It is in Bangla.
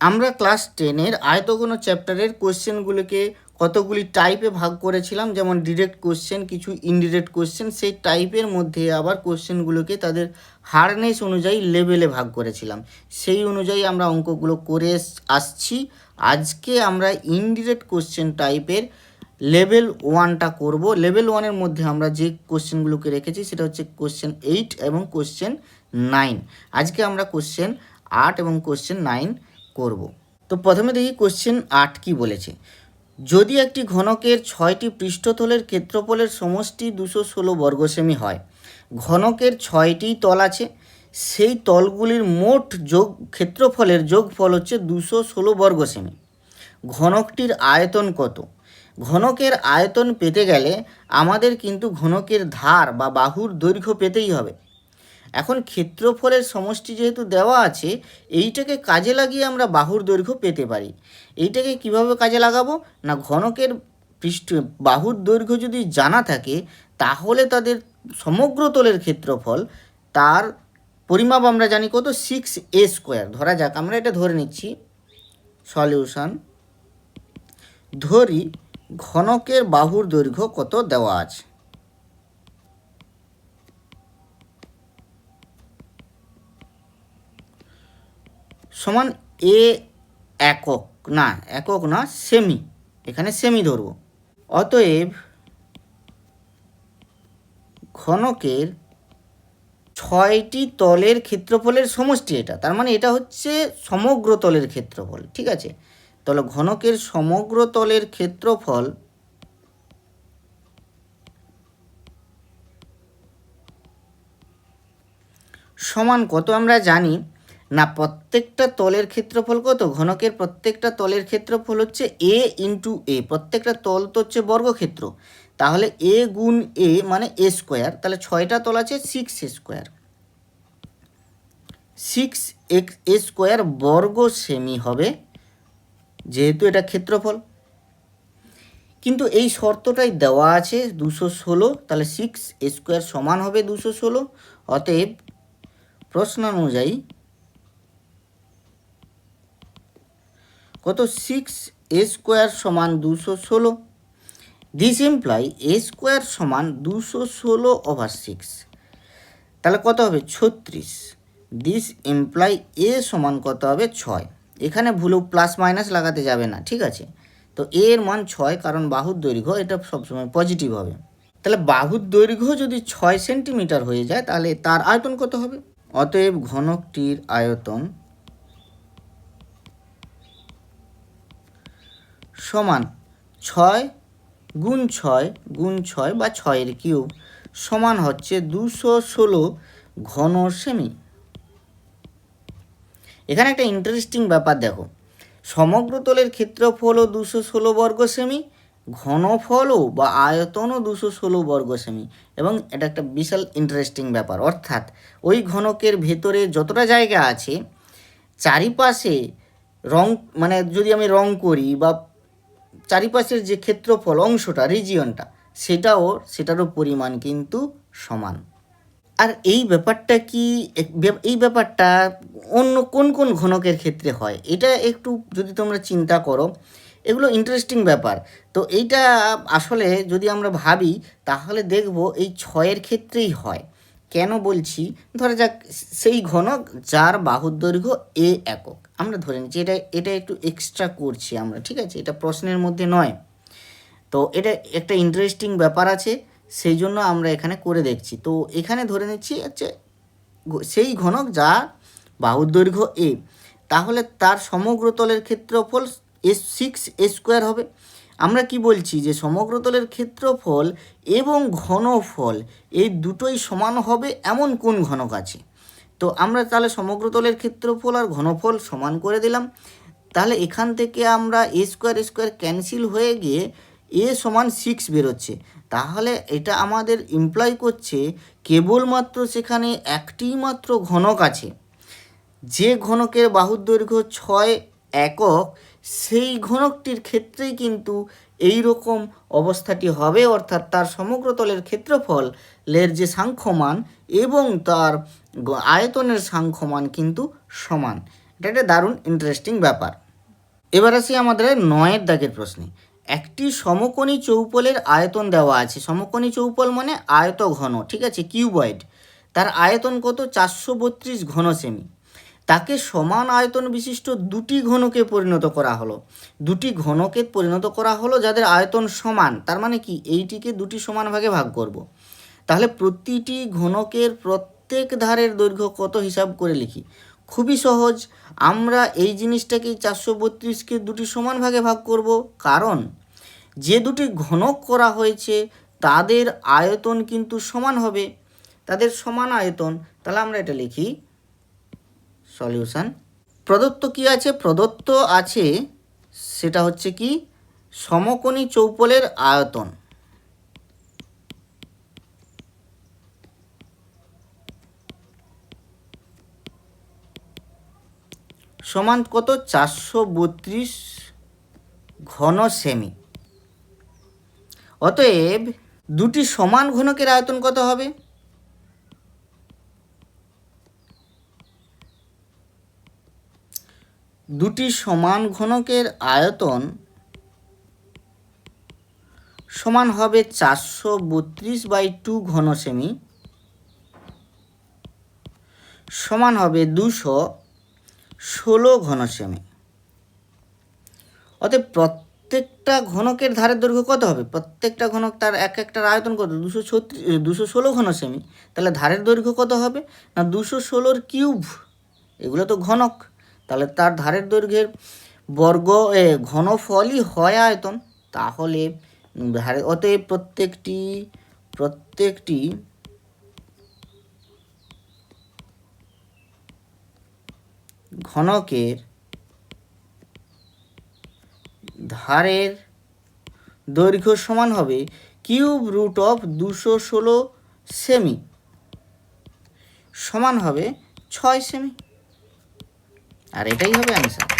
আমরা ক্লাস টেনের আয়তঘন চ্যাপ্টারের কোশ্চেনগুলোকে কতগুলি টাইপে ভাগ করেছিলাম, যেমন ডিরেক্ট কোশ্চেন কিছু ইনডিরেক্ট কোশ্চেন সেই টাইপের মধ্যে আবার কোশ্চেনগুলোকে তাদের হার্ডনেস অনুযায়ী লেভেলে ভাগ করেছিলাম। সেই অনুযায়ী আমরা অঙ্কগুলো করে আসছি। আজকে আমরা ইনডিরেক্ট কোশ্চেন টাইপের লেভেল ওয়ানটা করব। লেভেল ওয়ানের মধ্যে আমরা যে কোশ্চেনগুলোকে রেখেছি, সেটা হচ্ছে কোশ্চেন এইট এবং কোশ্চেন নাইন আজকে আমরা কোশ্চেন আট এবং কোশ্চেন নাইন করব। তো প্রথমে দেখি কোশ্চেন আট কি বলেছে। যদি একটি ঘনকের ছয়টি পৃষ্ঠতলের ক্ষেত্রফলের সমষ্টি দুশো ষোলো বর্গ সেমি হয়, ঘনকের ছয়টি তল আছে, সেই তলগুলির মোট যোগ, ক্ষেত্রফলের যোগফল হচ্ছে দুশো ষোলো বর্গ সেমি ঘনকটির আয়তন কত? ঘনকের আয়তন পেতে গেলে আমাদের কিন্তু ঘনকের ধার বা বাহুর দৈর্ঘ্য পেতেই হবে। এখন ক্ষেত্রফলের সমষ্টি যেহেতু দেওয়া আছে, এইটাকে কাজে লাগিয়ে আমরা বাহুর দৈর্ঘ্য পেতে পারি। এইটাকে কীভাবে কাজে লাগাবো? না, ঘনকের পৃষ্ঠ বাহুর দৈর্ঘ্য যদি জানা থাকে, তাহলে তাদের সমগ্র তলের ক্ষেত্রফল, তার পরিমাপ আমরা জানি কত? সিক্স এ স্কোয়ার ধরা যাক, আমরা এটা ধরে নিচ্ছি। সলিউশন। ধরি ঘনকের বাহুর দৈর্ঘ্য কত দেওয়া আছে। সমান এ একক, না একক না সেমি এখানে সেমি ধরব। অতএব ঘনকের ছয়টি তলের ক্ষেত্রফলের সমষ্টি এটা, তার মানে এটা হচ্ছে সমগ্র তলের ক্ষেত্রফল, ঠিক আছে? তাহলে ঘনকের সমগ্র তলের ক্ষেত্রফল সমান কত আমরা জানি? না, প্রত্যেকটা তলের ক্ষেত্রফল কত? ঘনকের প্রত্যেকটা তলের ক্ষেত্রফল হচ্ছে এ ইন্টু এ প্রত্যেকটা তল তো হচ্ছে বর্গক্ষেত্র। তাহলে এ গুণ এ মানে এ স্কোয়ার তাহলে ছয়টা তল আছে six A square six X A square বর্গ সেমি হবে, যেহেতু এটা ক্ষেত্রফল। কিন্তু এই শর্তটাই দেওয়া আছে দুশো ষোলো, তাহলে সিক্স এ স্কোয়ার সমান হবে দুশো ষোলো। অতএব প্রশ্ন অনুযায়ী কত? সিক্স এ স্কোয়ার সমান দুশো ষোলো। দিস ইমপ্লাই এ স্কোয়ার সমান দুশো ষোলো ওভার সিক্স তাহলে কত হবে? ছত্রিশ। দিস ইমপ্লাই এ সমান কত হবে? ছয়। এখানে ভুলেও প্লাস মাইনাস লাগাতে যাবে না, ঠিক আছে? তো এর মান ছয়, কারণ বাহুর দৈর্ঘ্য এটা সবসময় পজিটিভ হবে। তাহলে বাহুর দৈর্ঘ্য যদি ছয় সেন্টিমিটার হয়ে যায়, তাহলে তার আয়তন কত হবে? অতএব ঘনকটির আয়তন সমান ছয় গুণ ছয় গুণ ছয় বা ছয়ের কিউব সমান হচ্ছে দুশো ষোলো ঘন সেমি। এখানে একটা ইন্টারেস্টিং ব্যাপার দেখো। সমগ্র তলের ক্ষেত্রফলও দুশো ষোলো বর্গ সেমি, ঘনফলও বা আয়তনও দুশো ষোলো বর্গ সেমি এবং এটা একটা বিশাল ইন্টারেস্টিং ব্যাপার। অর্থাৎ ওই ঘনকের ভেতরে যতটা জায়গা আছে, চারিপাশে রং মানে যদি আমি রং করি বা চারিপাশের যে ক্ষেত্রফল অংশটা রিজিয়নটা সেটাও, সেটারও পরিমাণ কিন্তু সমান। আর এই ব্যাপারটা কি, এই ব্যাপারটা অন্য কোন কোন ঘনকের ক্ষেত্রে হয়? এটা একটু যদি তোমরা চিন্তা করো, এগুলো ইন্টারেস্টিং ব্যাপার। তো এইটা আসলে যদি আমরা ভাবি, তাহলে দেখব এই ছয়ের ক্ষেত্রেই হয়। কেন বলছি? ধরা যাক, সেই ঘনক যার বাহুর দৈর্ঘ্য এ একক। আমরা ধরে নিচ্ছি, এটা এটা একটু এক্সট্রা করছি আমরা, ঠিক আছে? এটা প্রশ্নের মধ্যে নয়। তো এটা একটা ইন্টারেস্টিং ব্যাপার আছে, সেই জন্য আমরা এখানে করে দেখছি। তো এখানে ধরে নিচ্ছি হচ্ছে সেই ঘনক যা বাহুর দৈর্ঘ্য এ তাহলে তার সমগ্র তলের ক্ষেত্রফল এস সিক্স এ স্কোয়ার হবে। আমরা কি বলছি যে সমগ্র তলের ক্ষেত্রফল এবং ঘনফল এই দুটোই সমান হবে এমন কোন ঘনক আছে? তো আমরা তাহলে সমগ্র তলের ক্ষেত্রফল আর ঘনফল সমান করে দিলাম। তাহলে এখান থেকে আমরা এ স্কোয়ার স্কোয়ার ক্যান্সেল হয়ে গিয়ে এ সমান সিক্স বেরোচ্ছে। তাহলে এটা আমাদের ইমপ্লয় করছে কেবলমাত্র সেখানে একটিই মাত্র ঘনক আছে। যে ঘনকের বাহুর দৈর্ঘ্য ছয় একক, সেই ঘনকটির ক্ষেত্রেই কিন্তু এই রকম অবস্থাটি হবে। অর্থাৎ তার সমগ্র তলের ক্ষেত্রফল লের যে সাংখ্যমান এবং তার আয়তনের সাংখ্যমান কিন্তু সমান। এটা একটা দারুণ ইন্টারেস্টিং ব্যাপার। এবার আসি আমাদের নয়ের দাগের প্রশ্নে। একটি সমকোণী চৌপলের আয়তন দেওয়া আছে। সমকোণী চৌপল মানে আয়ত ঘন ঠিক আছে? কিউবয়েড। তার আয়তন কত? চারশো বত্রিশ ঘন সেমি তাকে সমান আয়তন বিশিষ্ট দুটি ঘনকে পরিণত করা হলো। দুটি ঘনকে পরিণত করা হলো যাদের আয়তন সমান। তার মানে কি? এইটিকে দুটি সমান ভাগে ভাগ করব। তাহলে প্রতিটি ঘনকের প্রত্যেক ধারের দৈর্ঘ্য কত হিসাব করে লিখি? খুবই সহজ। আমরা এই জিনিসটাকে চারশো বত্রিশকে দুটি সমান ভাগে ভাগ করব। কারণ, যে দুটি ঘনক করা হয়েছে, তাদের আয়তন কিন্তু সমান হবে। তাদের সমান আয়তন, তাহলে আমরা এটা লিখি। সলিউশন। প্রদত্ত কি আছে? প্রদত্ত আছে, সেটা হচ্ছে কি? সমকোণী চৌপলের আয়তন। সমান কত? চারশো বত্রিশ ঘন সেমি। অতএব দুটি সমান ঘনকের আয়তন কত হবে? দুটি সমান ঘনকের আয়তন সমান হবে চারশো বত্রিশ বাই টু ঘন সেমি। সমান হবে দুশো ষোলো ঘন সেমি অতএব প্রত্যেকটা ঘনকের ধারের দৈর্ঘ্য কত হবে? প্রত্যেকটা ঘনক তার এক একটার আয়তন কত? দুশো ছত্রিশ দুশো ষোলো ঘন সেমি তাহলে ধারের দৈর্ঘ্য কত হবে? না, দুশো ষোলোর কিউব। এগুলো তো ঘনক। তাহলে তার ধারের দৈর্ঘ্যের বর্গ, এ, ঘনফলই হয় আয়তন। তাহলে ধারে, অতএব প্রত্যেকটি প্রত্যেকটি ঘনকের ধারের দৈর্ঘ্য সমান হবে কিউব রুট অফ দুশো ষোলো সেমি সমান হবে ছয় সেমি। আর এটাই হবে অ্যান্সার।